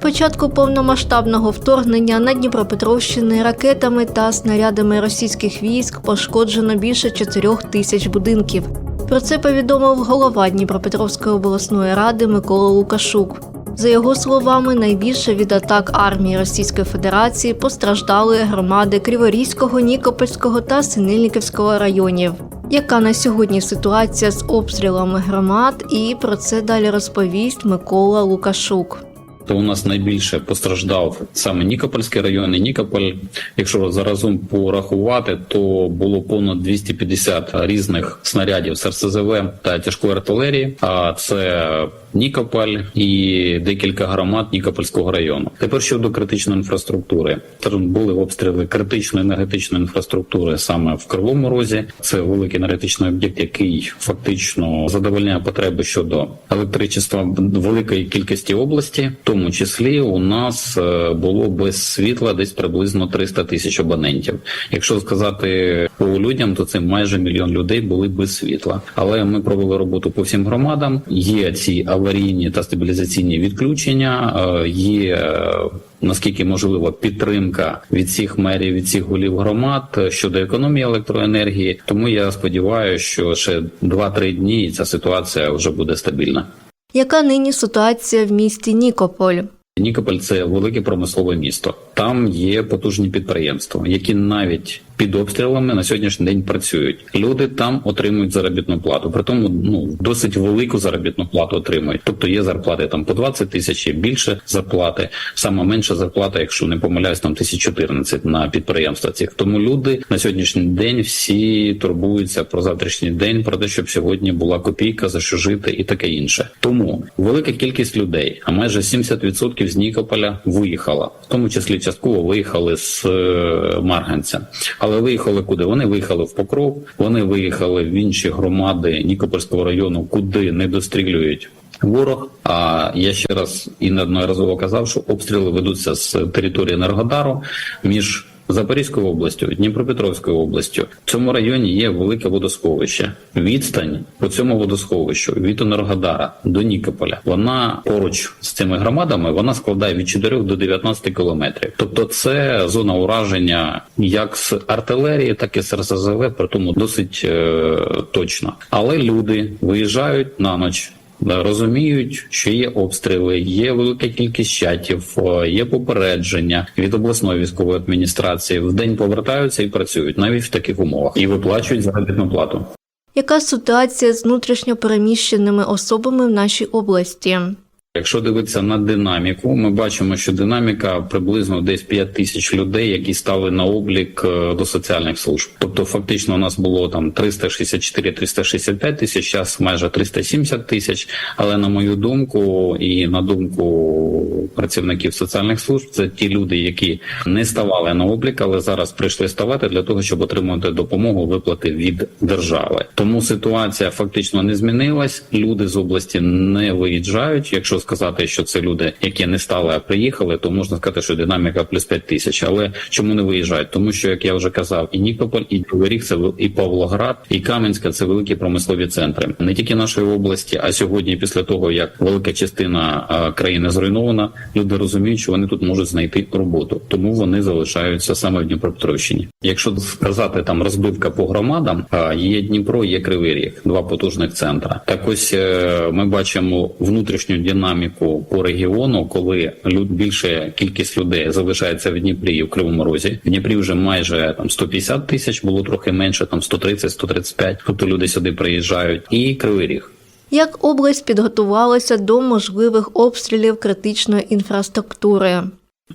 Початку повномасштабного вторгнення на Дніпропетровщини ракетами та снарядами російських військ пошкоджено більше 4 тисяч будинків. Про це повідомив голова Дніпропетровської обласної ради Микола Лукашук. За його словами, найбільше від атак армії Російської Федерації постраждали громади Криворізького, Нікопольського та Синельниківського районів. Яка на сьогодні ситуація з обстрілами громад? І про це далі розповість Микола Лукашук. То у нас найбільше постраждав саме Нікопольський район і Нікополь. Якщо заразом порахувати, то було понад 250 різних снарядів з РСЗВ та тяжкої артилерії. А це Нікополь і декілька громад Нікопольського району. Тепер щодо критичної інфраструктури, були обстріли критичної енергетичної інфраструктури саме в Кривому Розі. Це великий енергетичний об'єкт, який фактично задовольняє потреби щодо електричества великої кількості області. В тому числі у нас е, було без світла десь приблизно 300 тисяч абонентів. Якщо сказати по людям, то це майже мільйон людей були без світла. Але ми провели роботу по всім громадам. Є ці аварійні та стабілізаційні відключення. е, Є е, наскільки можливо підтримка від всіх мерів, від всіх голів громад щодо економії електроенергії. Тому я сподіваюся, що ще 2-3 дні ця ситуація вже буде стабільна. Яка нині ситуація в місті Нікополь? Нікополь це велике промислове місто. Там є потужні підприємства, які навіть під обстрілами на сьогоднішній день працюють. Люди там отримують заробітну плату. При тому ну досить велику заробітну плату отримують. Тобто є зарплати там по 20 тисяч, є більше зарплати. Саме менша зарплата, якщо не помиляюсь, там 1014 на підприємства цих. Тому люди на сьогоднішній день всі турбуються про завтрашній день, про те, щоб сьогодні була копійка за що жити і таке інше. Тому велика кількість людей, а майже 70% з Нікополя виїхала, в тому числі частково виїхали з е, Марганця. Але виїхали куди? Вони виїхали в Покров, вони виїхали в інші громади Нікопольського району, куди не дострілюють. Ворог, а я ще раз і неодноразово казав, що обстріли ведуться з території Енергодару між Запорізькою областю, Дніпропетровською областю. В цьому районі є велике водосховище. Відстань по цьому водосховищу від Енергодара до Нікополя. Вона поруч з цими громадами вона складає від 4 до 19 кілометрів. Тобто, це зона ураження як з артилерії, так і з РСЗВ, при тому досить е, точно. Але люди виїжджають на ніч розуміють, що є обстріли, є велика кількість чатів, є попередження від обласної військової адміністрації. В день повертаються і працюють навіть в таких умовах і виплачують заробітну плату. Яка ситуація з внутрішньо переміщеними особами в нашій області? Якщо дивитися на динаміку, ми бачимо, що динаміка приблизно десь 5 тисяч людей, які стали на облік е, до соціальних служб. Тобто, фактично, у нас було там 364-365 тисяч, зараз майже 370 тисяч. Але на мою думку, і на думку працівників соціальних служб, це ті люди, які не ставали на облік, але зараз прийшли ставати для того, щоб отримувати допомогу виплати від держави. Тому ситуація фактично не змінилась. Люди з області не виїжджають. Якщо сказати, що це люди, які не стали, а приїхали, то можна сказати, що динаміка плюс 5 тисяч. Але чому не виїжджають? Тому що, як я вже казав, і Нікополь, і Кривий це і Павлоград, і Кам'янська це великі промислові центри, не тільки нашої області, а сьогодні, після того як велика частина країни зруйнована, люди розуміють, що вони тут можуть знайти роботу, тому вони залишаються саме в Дніпропетровщині. Якщо сказати там розбивка по громадам, є Дніпро, є Кривий Ріг, два потужних центра. Так ось е, ми бачимо внутрішню динаміку по регіону, коли люд більше кількість людей залишається в Дніпрі і в Кривому Розі. В Дніпрі вже майже там 150 тисяч, було трохи менше, там 130-135, Тобто люди сюди приїжджають, і Кривий Ріг. Як область підготувалася до можливих обстрілів критичної інфраструктури?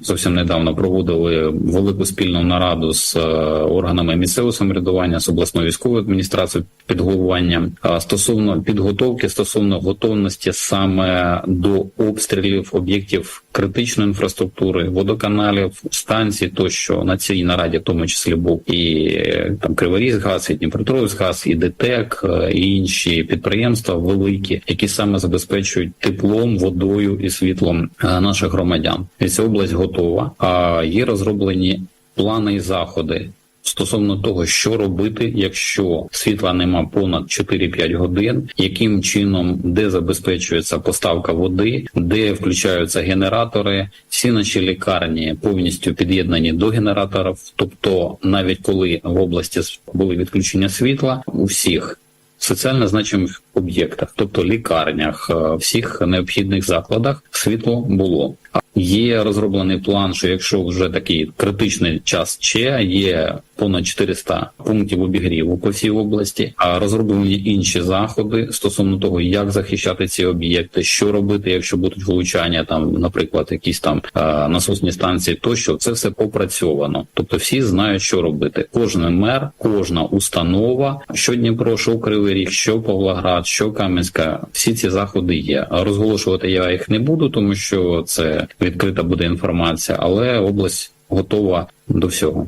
Зовсім недавно проводили велику спільну нараду з е, органами місцевого самоврядування, з обласною військовою адміністрацією під головуванням. Стосовно підготовки, стосовно готовності саме до обстрілів об'єктів критичної інфраструктури, водоканалів, станцій, тощо на цій нараді, в тому числі був і е, там Криворізгаз, і Дніпропетровськгаз, і ДТЕК, е, і інші підприємства великі, які саме забезпечують теплом, водою і світлом е, наших громадян. І ця область готова. А є розроблені плани і заходи. Стосовно того, що робити, якщо світла нема понад 4-5 годин, яким чином де забезпечується поставка води, де включаються генератори, всі наші лікарні повністю під'єднані до генераторів. Тобто, навіть коли в області були відключення світла, у всіх соціально значимих об'єктах, тобто лікарнях, е, всіх необхідних закладах, світло було. Є розроблений план, що якщо вже такий критичний час ще є понад 400 пунктів обігріву по всій області, а розроблені інші заходи стосовно того, як захищати ці об'єкти, що робити, якщо будуть влучання, там, наприклад, якісь там е, насосні станції, тощо це все попрацьовано. Тобто всі знають, що робити. Кожен мер, кожна установа, що Дніпро, що Кривий Ріг, що Павлоград, що Кам'янська, всі ці заходи є. Розголошувати я їх не буду, тому що це відкрита буде інформація, але область готова до всього.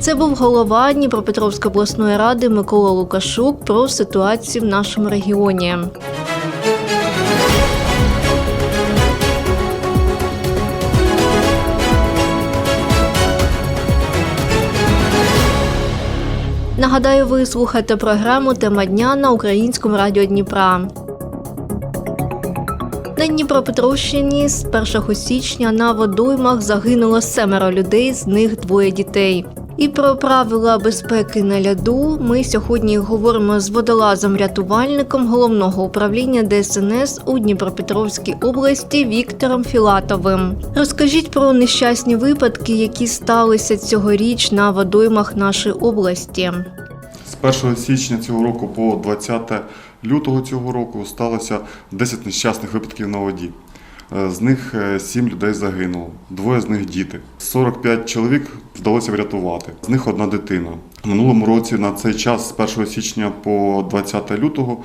Це був голова Дніпропетровської обласної ради Микола Лукашук про ситуацію в нашому регіоні. Нагадаю, ви слухаєте програму Тема дня на українському радіо Дніпра. На Дніпропетровщині з 1 січня на водоймах загинуло семеро людей, з них двоє дітей. І про правила безпеки на ляду ми сьогодні говоримо з водолазом-рятувальником головного управління ДСНС у Дніпропетровській області Віктором Філатовим. Розкажіть про нещасні випадки, які сталися цьогоріч на водоймах нашої області. З 1 січня цього року по 20 лютого цього року сталося 10 нещасних випадків на воді. Е, З них 7 людей загинуло, двоє з них діти. 45 чоловік вдалося врятувати, з них одна дитина. Минулому році на цей час, з 1 січня по 20 лютого,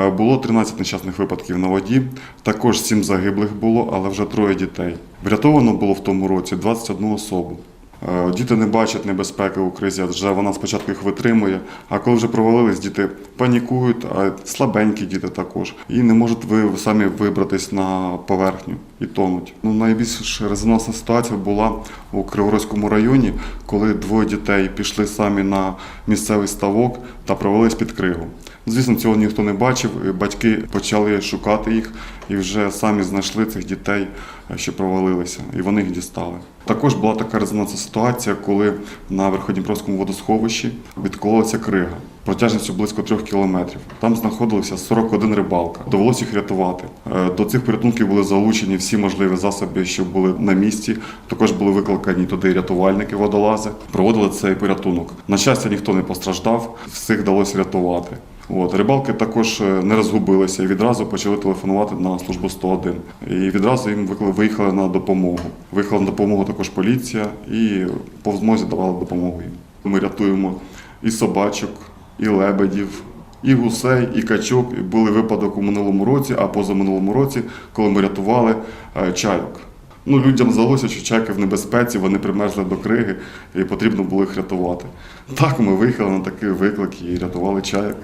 е, було 13 нещасних випадків на воді. Також 7 загиблих було, але вже троє дітей. Врятовано було в тому році 21 особу. Е, Діти не бачать небезпеки у кризі, адже вона спочатку їх витримує. А коли вже провалились, діти панікують, а слабенькі діти також, і не можуть ви самі вибратись на поверхню і тонуть. Ну найбільш резонансна ситуація була у Криворозькому районі, коли двоє дітей пішли самі на місцевий ставок та провалились під кригу. Звісно, цього ніхто не бачив. Батьки почали шукати їх і вже самі знайшли цих дітей, е, що провалилися, і вони їх дістали. Також була така резонансна ситуація, коли на Верходніпровському водосховищі відкололася крига протяжністю близько трьох кілометрів. Там знаходилося 41 рибалка. Довелося їх рятувати. Е, До цих порятунків були залучені всі можливі засоби, що були на місці. Також були викликані туди рятувальники, водолази. Проводили цей порятунок. На щастя, ніхто не постраждав, всіх вдалося рятувати. От рибалки також е, не розгубилися і відразу почали телефонувати на службу 101. І відразу їм виїхали на допомогу. Виїхала на допомогу також поліція і по змозі давали допомогу їм. Ми рятуємо і собачок, і лебедів, і гусей, і качок. Були випадок у минулому році, а позаминулому році, коли ми рятували е, чайок. Ну, людям здалося, що чайки в небезпеці, вони примерзли до криги і потрібно було їх рятувати. Так, ми виїхали на такий виклик і рятували чайок.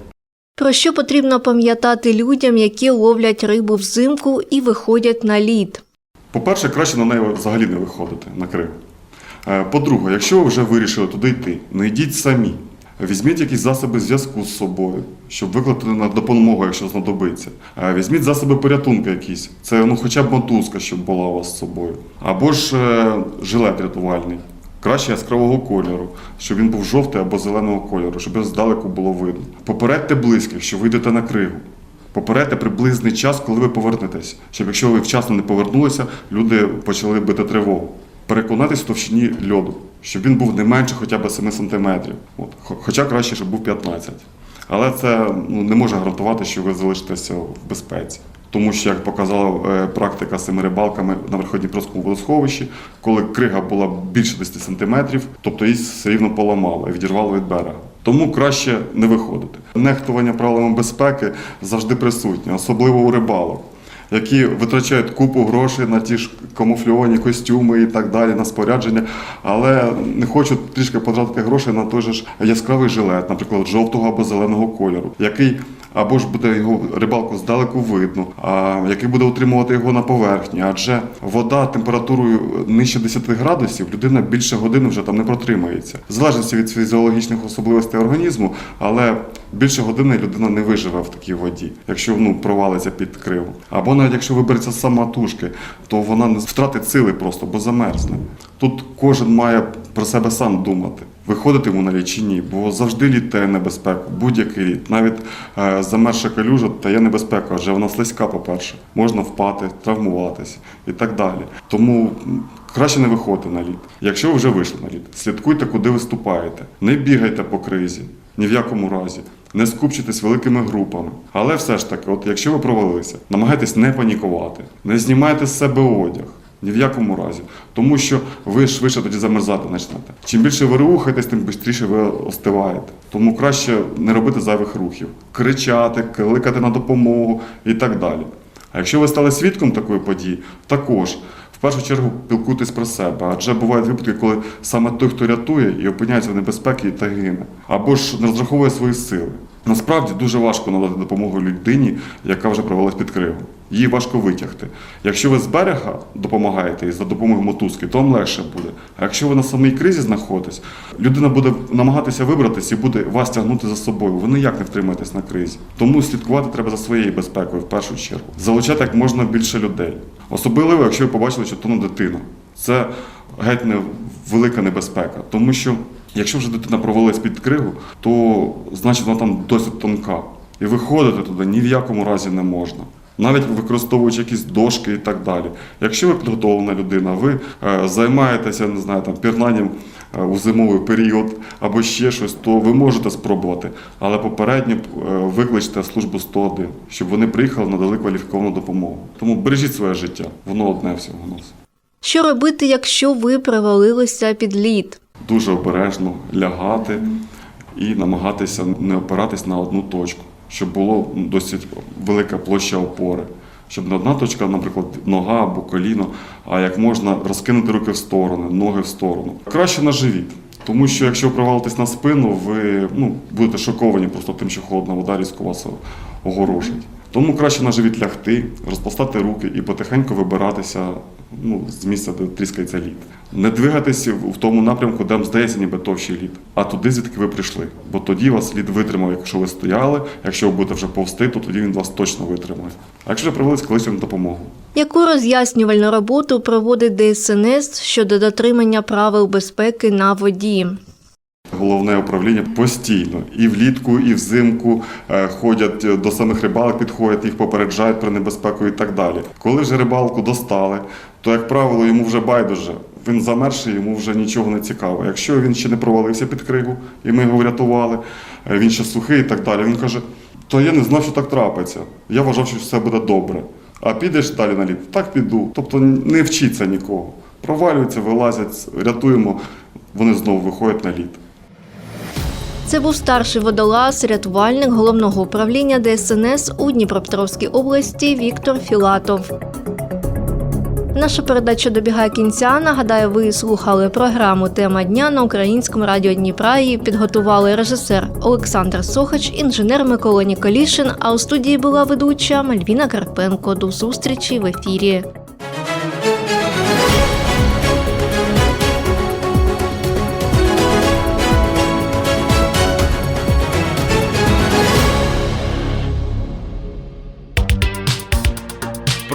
Про що потрібно пам'ятати людям, які ловлять рибу взимку і виходять на лід? По-перше, краще на неї взагалі не виходити на кригу. Е, По-друге, якщо ви вже вирішили туди йти, не йдіть самі. Візьміть якісь засоби зв'язку з собою, щоб викликати на допомогу, якщо знадобиться. Е, Візьміть засоби порятунку якісь. Це ну, хоча б мотузка, щоб була у вас з собою. Або ж е, жилет рятувальний. Краще яскравого кольору, щоб він був жовтий або зеленого кольору, щоб здалеку було видно. Попередьте близьких, що ви йдете на кригу. Попередьте приблизний час, коли ви повернетесь, щоб якщо ви вчасно не повернулися, люди почали бити тривогу. Переконатись в товщині льоду, щоб він був не менше хоча б 7 см. От. Хоча краще, щоб був 15. Але це ну, не може гарантувати, що ви залишитеся в безпеці. Тому що, як показала е, практика з цими рибалками на Верходніпровському водосховищі, коли крига була більше 10 см, тобто її все рівно поламало і відірвало від берега. Тому краще не виходити. Нехтування правилами безпеки завжди присутнє, особливо у рибалок. які витрачають купу грошей на ті ж камуфльовані костюми і так далі, на спорядження, але не хочуть трішки потратити грошей на той же ж яскравий жилет, наприклад, жовтого або зеленого кольору, який або ж буде його рибалку здалеку видно, який буде утримувати його на поверхні. Адже вода температурою нижче 10 градусів, людина більше години вже там не протримається. В залежності від фізіологічних особливостей організму, але більше години людина не виживе в такій воді, якщо ну, провалиться під криву. Або навіть якщо вибереться сама тушки, то вона не втратить сили просто, бо замерзне. Тут кожен має про себе сам думати. Виходити йому на лід чи ні, бо завжди лід тає небезпеку, будь-який лід. Навіть е, замерзша калюжа тає небезпеку, адже вона слизька, по-перше. Можна впати, травмуватися і так далі. Тому краще не виходити на лід. Якщо ви вже вийшли на лід, слідкуйте, куди ви ступаєте. Не бігайте по кризі, ні в якому разі. Не скупчитесь великими групами. Але все ж таки, от якщо ви провалилися, намагайтесь не панікувати, не знімайте з себе одяг. Ні в якому разі. Тому що ви швидше тоді замерзати почнете. Чим більше ви рухаєтесь, тим швидше ви остиваєте. Тому краще не робити зайвих рухів, кричати, кликати на допомогу і так далі. А якщо ви стали свідком такої події, також в першу чергу пілкуйтесь про себе, адже бувають випадки, коли саме той, хто рятує і опиняється в небезпеці та гине, або ж не розраховує свої сили. Насправді дуже важко надати допомогу людині, яка вже провелась під криву. Її важко витягти. Якщо ви з берега допомагаєте і за допомогою мотузки, то вам легше буде. А якщо ви на самій кризі знаходитесь, людина буде намагатися вибратися і буде вас тягнути за собою. Ви ніяк не втримаєтесь на кризі. Тому слідкувати треба за своєю безпекою в першу чергу. Залучати як можна більше людей. Особливо, якщо ви побачили, що тону дитина. Це геть не велика небезпека, тому що якщо вже дитина провалилась під кригу, то значить вона там досить тонка. І виходити туди ні в якому разі не можна. Навіть використовуючи якісь дошки і так далі. Якщо ви підготовлена людина, ви е, займаєтеся, не знаю, там пірнанням е, у зимовий період або ще щось, то ви можете спробувати. Але попередньо е, викличте службу 101, щоб вони приїхали, надали кваліфіковану допомогу. Тому бережіть своє життя, воно одне всього нас. Що робити, якщо ви провалилися під лід? дуже обережно лягати і намагатися не опиратись на одну точку, щоб було досить велика площа опори. Щоб не одна точка, наприклад, нога або коліно, а як можна розкинути руки в сторони, ноги в сторону. Краще на живіт. Тому що якщо провалитесь на спину, ви ну, будете шоковані просто тим, що холодна вода різко вас огорожить. Тому краще на живіт лягти, розпластати руки і потихеньку вибиратися ну, з місця, де тріскається лід. Не двигатися в тому напрямку, де вам здається, ніби товщий лід, а туди, звідки ви прийшли. Бо тоді вас лід витримав, якщо ви стояли. Якщо ви будете вже повсти, то тоді він вас точно витримає. А якщо вже привелись колись на допомогу. Яку роз'яснювальну роботу проводить ДСНС щодо дотримання правил безпеки на воді? Головне управління постійно і влітку, і взимку е, ходять е, до самих рибалок, підходять, їх попереджають про небезпеку і так далі. Коли вже рибалку достали, то як правило йому вже байдуже. Він замерший, йому вже нічого не цікаво. Якщо він ще не провалився під кригу, і ми його врятували, е, він ще сухий і так далі. Він каже: то я не знав, що так трапиться. Я вважав, що все буде добре. А підеш далі на лід? Так піду. Тобто не вчиться нікого. Провалюються, вилазять, рятуємо, вони знову виходять на лід. Це був старший водолаз, рятувальник головного управління ДСНС у Дніпропетровській області Віктор Філатов. Наша передача добігає кінця. Нагадаю, ви слухали програму Тема дня на українському радіо Дніпра. Її підготували режисер Олександр Сохач, інженер Микола Ніколішин. А у студії була ведуча Мальвіна Карпенко. До зустрічі в ефірі.